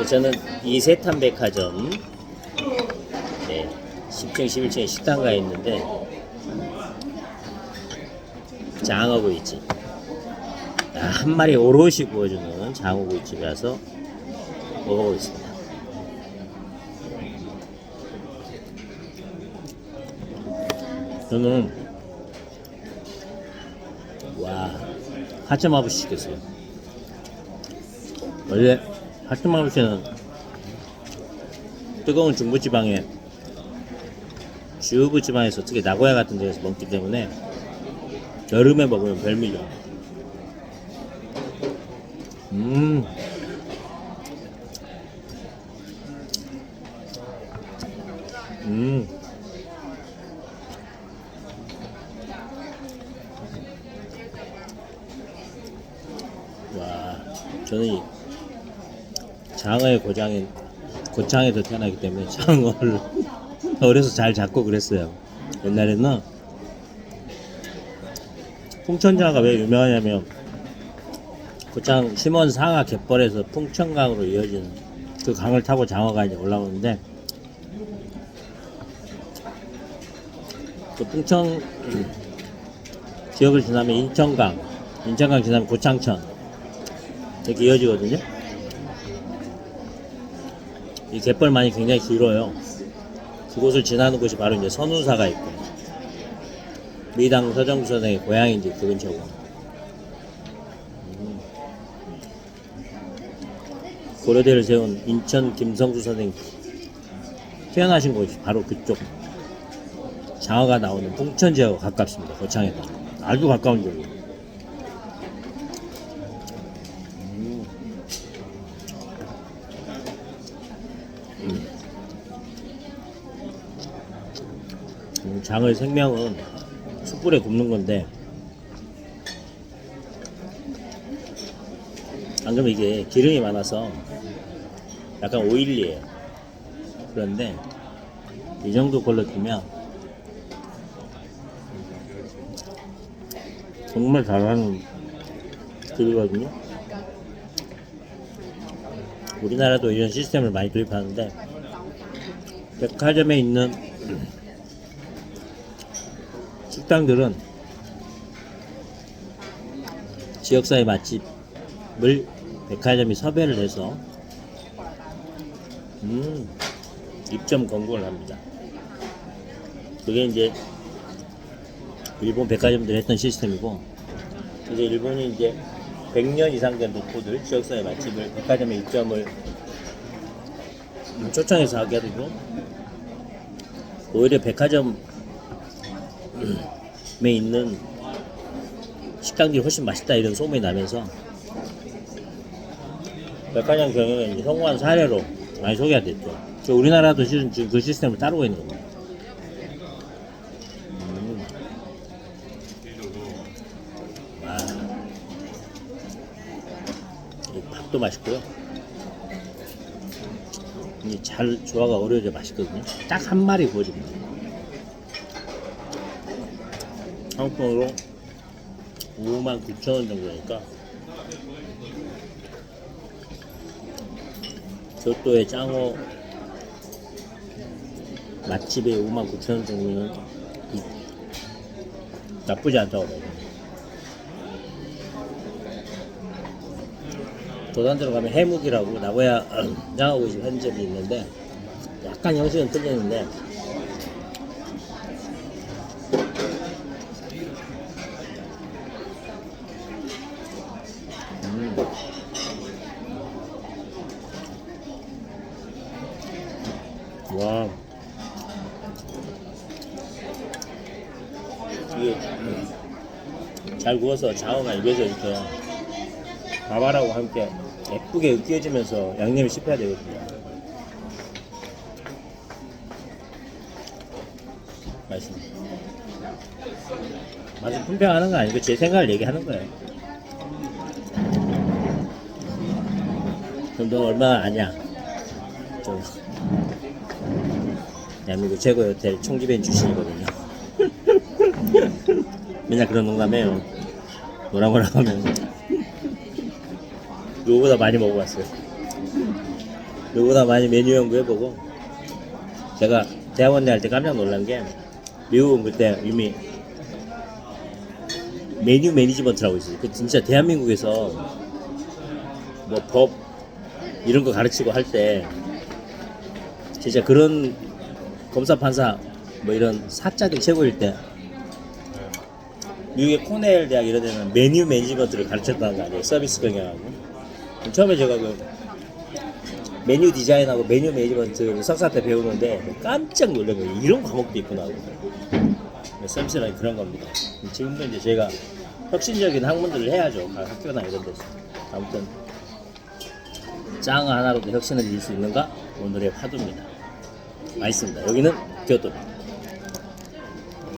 그 저는 이세탄 백화점 네, 10층, 11층에 식당 가 있는데 장어구이집 아, 한 마리 오롯이 구워주는 장어구이집에 와서 먹어보겠습니다. 저는 와 하츠마부시 시켰어요. 원래 하츠마부시는 뜨거운 중부지방에 중부지방에서 특히 나고야 같은 데서 먹기 때문에 여름에 먹으면 별미죠. 음. 음. 와, 저는 이 장어의 고장인 고창에서 태어나기 때문에 장어를 어려서 잘 잡고 그랬어요. 옛날에는 풍천장어가 왜 유명하냐면 고창 심원 상하 갯벌에서 풍천강으로 이어지는 그 강을 타고 장어가 이제 올라오는데 그 풍천 지역을 지나면 인천강, 인천강 지나면 고창천 이렇게 이어지거든요. 이 갯벌만이 굉장히 길어요. 그곳을 지나는 곳이 바로 이제 선운사가 있고 미당 서정구 선생의 고향이 이제 그 근처고. 음. 고려대를 세운 인천 김성수 선생 태어나신 곳이 바로 그쪽 장어가 나오는 풍천 지역과 가깝습니다. 고창에다 아주 가까운 지역이에요. 음, 장어의 생명은 숯불에 굽는 건데 안 그러면 이게 기름이 많아서 약간 오일리해요. 그런데 이 정도 걸로 뛰면 정말 잘하는 글이거든요 우리나라도 이런 시스템을 많이 도입하는데 백화점에 있는 식당들은 지역사회 맛집을 백화점이 섭외를 해서 음, 입점 권고를 합니다. 그게 이제 일본 백화점들이 했던 시스템이고 이제 일본이 이제 100년 이상 된 노포들 지역사회 맛집을 백화점에 입점을 음, 초청해서 하게 되고 오히려 백화점에 있는 식당들이 훨씬 맛있다 이런 소문이 나면서 백화점 경영에 성공한 사례로 많이 소개가 됐죠. 저 우리나라도 지금 그 시스템을 따르고 있는 겁니다. 이 밥도 맛있고요. 이잘 조화가 어우러져 맛있거든요. 딱 한 마리 구워집니다. 한국 돈으로 5만 9천 원 정도니까 교토의 짱어 맛집에 5만 9천 원 정도면 이- 나쁘지 않다고 봐요. 도단대로 가면 해묵이라고 나고야 장하고 있는 편집이 있는데 약간 형식은 틀리는데. 음. 음, 잘 구워서 장어가 입에서 이렇게 밥알하고 함께 예쁘게 으깨지면서 양념이 씹혀야 되거든요. 맛있습니다. 품평하는 거 아니고 제 생각을 얘기하는 거예요. 그럼 너 얼마나 아냐? 좀 대한민국 최고의 호텔 총기벤 출신이거든요. 맨날 그런 농담해요. 뭐라 뭐라 하면 요거보다 많이 먹어봤어요. 누구보다 많이 메뉴 연구해보고 제가 대학원대 할때 깜짝 놀란 게 미국은 그때 이미 메뉴 매니지먼트라고 있어요. 그 진짜 대한민국에서 뭐 법 이런 거 가르치고 할 때 진짜 그런 검사 판사 뭐 이런 사자들 최고일 때 미국의 코넬 대학 이런 데는 메뉴 매니지먼트를 가르쳤다는 거 아니에요 서비스 병행하고 처음에 제가 그 메뉴 디자인하고 메뉴 매니지먼트 석사 때 배우는데 깜짝 거예요. 이런 과목도 있구나 하고. 서비스라는 그런 겁니다. 지금도 이제 제가 혁신적인 학문들을 해야죠. 각 학교나 이런 데서. 아무튼 짱 하나로도 혁신을 이룰 수 있는가? 오늘의 화두입니다. 맛있습니다. 여기는 교토입니다